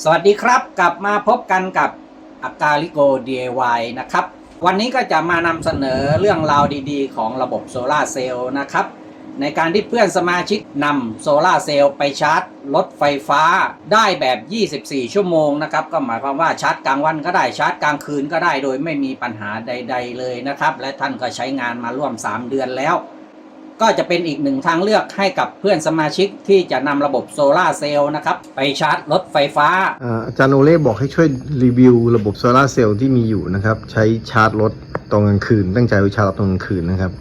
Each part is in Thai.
สวัสดีครับ กลับมาพบกันกับอากาลิโก DIY นะครับ วันนี้ก็จะมานำเสนอเรื่องราวดีๆ ของระบบโซลาเซลล์นะครับ ในการที่เพื่อนสมาชิกนำโซลาเซลล์ไปชาร์จรถไฟฟ้าได้แบบ 24 ชั่วโมงนะครับ ก็หมายความว่าชาร์จกลางวันก็ได้ชาร์จกลางคืนก็ได้โดยไม่มีปัญหาใด ๆ เลยนะครับ และท่านก็ใช้งานมาร่วม 3 เดือนแล้ว ก็จะเป็นอีกหนึ่งทางเลือกให้กับเพื่อนสมาชิกที่จะนำระบบโซลาเซลล์นะครับ ไปชาร์จรถไฟฟ้าอ่าอจารย์โอเล่บอกให้ช่วยรีวิวระบบโซลาเซลล์ที่มีอยู่นะครับ ใช้ชาร์จรถตอนกลางคืน ตั้งใจไว้ชาร์จรถตอนกลางคืนนะครับ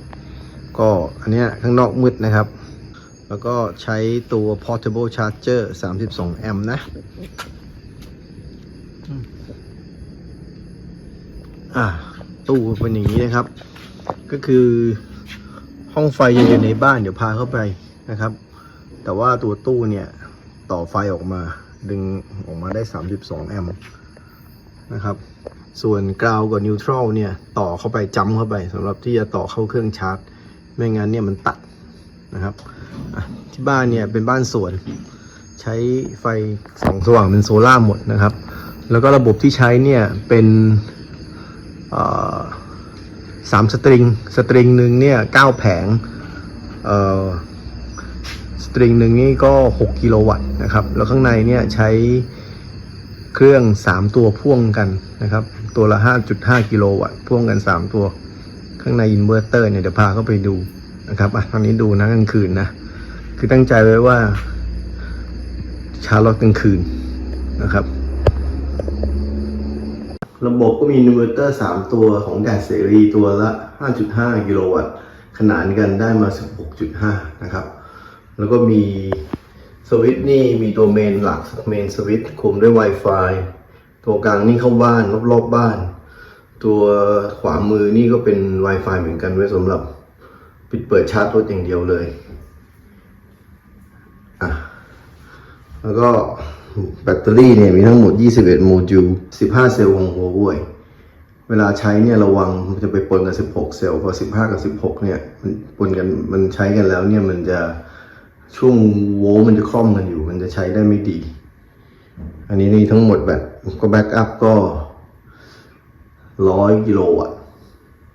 ก็อันเนี้ยข้างนอกมืดนะครับ แล้วก็ใช้ตัว portable charger 32 แอมป์นะอ่าตู้เป็นอย่างนี้นะครับ ก็คือ ห้องไฟยังอยู่ในบ้านเดี๋ยวพาเข้าไปนะครับ แต่ว่าตัวตู้เนี่ยต่อไฟออกมาดึงออกมาได้ 32 แอมป์นะครับ ส่วนกราวกับนิวทรัลเนี่ยต่อเข้าไปจำเข้าไปสำหรับที่จะต่อเข้าเครื่องชาร์จ ไม่งั้นเนี่ยมันตัดนะครับที่บ้านเนี่ยเป็นบ้านสวน ใช้ไฟสองสว่างเป็นโซล่าหมดนะครับ แล้วก็ระบบที่ใช้เนี่ยเป็นเอ่อ สามสตริง สตริงหนึ่งเนี่ยเก้าแผง เอ่อ สตริงหนึ่งนี่ก็6กิโลวัตต์นะครับ แล้วข้างในเนี่ยใช้เครื่อง3ตัวพ่วงกันนะครับ ตัวละ5.5กิโลวัตต์ พ่วงกัน3ตัว ข้างในอินเวอร์เตอร์เนี่ยเดี๋ยวพาเข้าไปดูนะครับ อะตอนนี้ดูนะกลางคืนนะ คือตั้งใจไว้ว่าชาร์จรถกลางคืนนะครับ ระบบก็มีอินเวอร์เตอร์ 3 ตัวของแดดเสรีตัวละ 5.5 กิโลวัตต์ขนานกันได้มา 16.5 นะครับ แล้วก็มีสวิตช์นี่มีตัวเมนหลักเมนสวิตช์คุมด้วย Wi-Fi ตัวกลางนี่เข้าบ้านรอบๆบบ้าน ตัวขวามือนี่ก็เป็น Wi-Fi เหมือนกันไว้สำหรับปิดเปิดชาร์จรถอย่างเดียวเลยอะแล้วก็ แบตเตอรี่เนี่ยมีทั้งหมด 21 โมดูล 15 เซลล์ของหัวเว่ยเวลาใช้เนี่ยระวังมันจะไปปนกับ16 เซลล์พอ 15 กับ 16 เนี่ยมันปนกันมันใช้กันแล้วเนี่ยมันจะช่วงโวลต์มันจะคล่อมกันอยู่ มันจะใช้ได้ไม่ดี อันนี้นี่ทั้งหมดแบบก็แบ็กอัพก็ร้อยกิโลวัตต์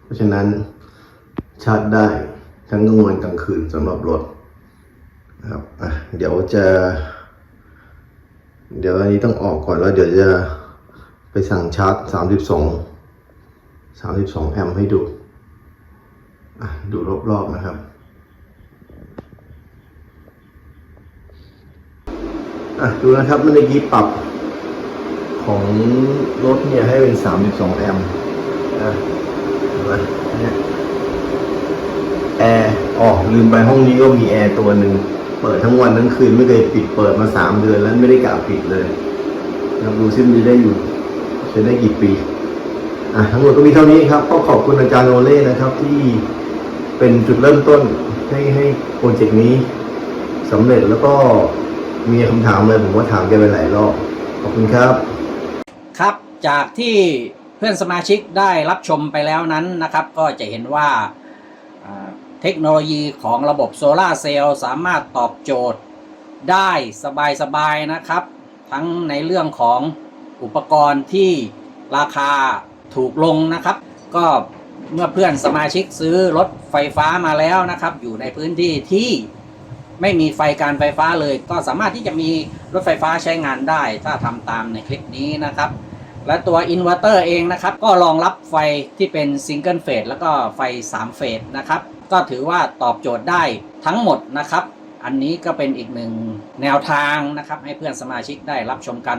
เพราะฉะนั้นชาร์จได้ทั้งกลางวันกลางคืนสำหรับรถครับเดี๋ยวจะ เดี๋ยวอันนี้ต้องออกก่อนแล้วเดี๋ยวจะไปสั่งชาร์จ 32 32 แอมป์ให้ดูดูรอบๆนะครับ อะดูนะครับเมื่อกี้ปรับของรถเนี่ยให้เป็น 32 แอมป์นะเห็นไหมเนี่แอร์อ๋อลืมไปห้องนี้ก็มีแอร์ตัวหนึ่ง เปิดทั้งวันทั้งคืนไม่เคยปิดเปิดมา3เดือนแล้วไม่ได้กะปิดเลยลองดูซิมันจะได้อยู่จะได้กี่ปีอะทั้งหมดก็มีเท่านี้ครับ ก็ขอบคุณอาจารย์โอเล่นะครับ ที่เป็นจุดเริ่มต้นให้ให้โปรเจกต์นี้สำเร็จแล้วก็มีคำถามเลยผมว่าถามแกไปหลายรอบขอบคุณครับ ครับจากที่เพื่อนสมาชิกได้รับชมไปแล้วนั้นนะครับ ก็จะเห็นว่า ทคโนโลยีของระบบโซลาเซลล์สามารถตอบโจทย์ได้สบายๆนะครับ ทั้งในเรื่องของอุปกรณ์ที่ราคาถูกลงนะครับ ก็เมื่อเพื่อนสมาชิกซื้อรถไฟฟ้ามาแล้วนะครับ อยู่ในพื้นที่ที่ไม่มีไฟการไฟฟ้าเลย ก็สามารถที่จะมีรถไฟฟ้าใช้งานได้ ถ้าทำตามในคลิปนี้นะครับ และตัวอินเวอร์เตอร์เองนะครับ ก็รองรับไฟที่เป็นซิงเกิลเฟสแล้วก็ไฟ 3 เฟสนะครับ ก็ถือว่าตอบโจทย์ได้ทั้งหมดนะครับ อันนี้ก็เป็นอีกหนึ่งแนวทางนะครับ ให้เพื่อนสมาชิกได้รับชมกัน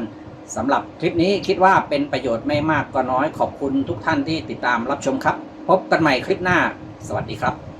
สำหรับคลิปนี้คิดว่าเป็นประโยชน์ไม่มากก็น้อยขอบคุณทุกท่านที่ติดตามรับชมครับ พบกันใหม่คลิปหน้า สวัสดีครับ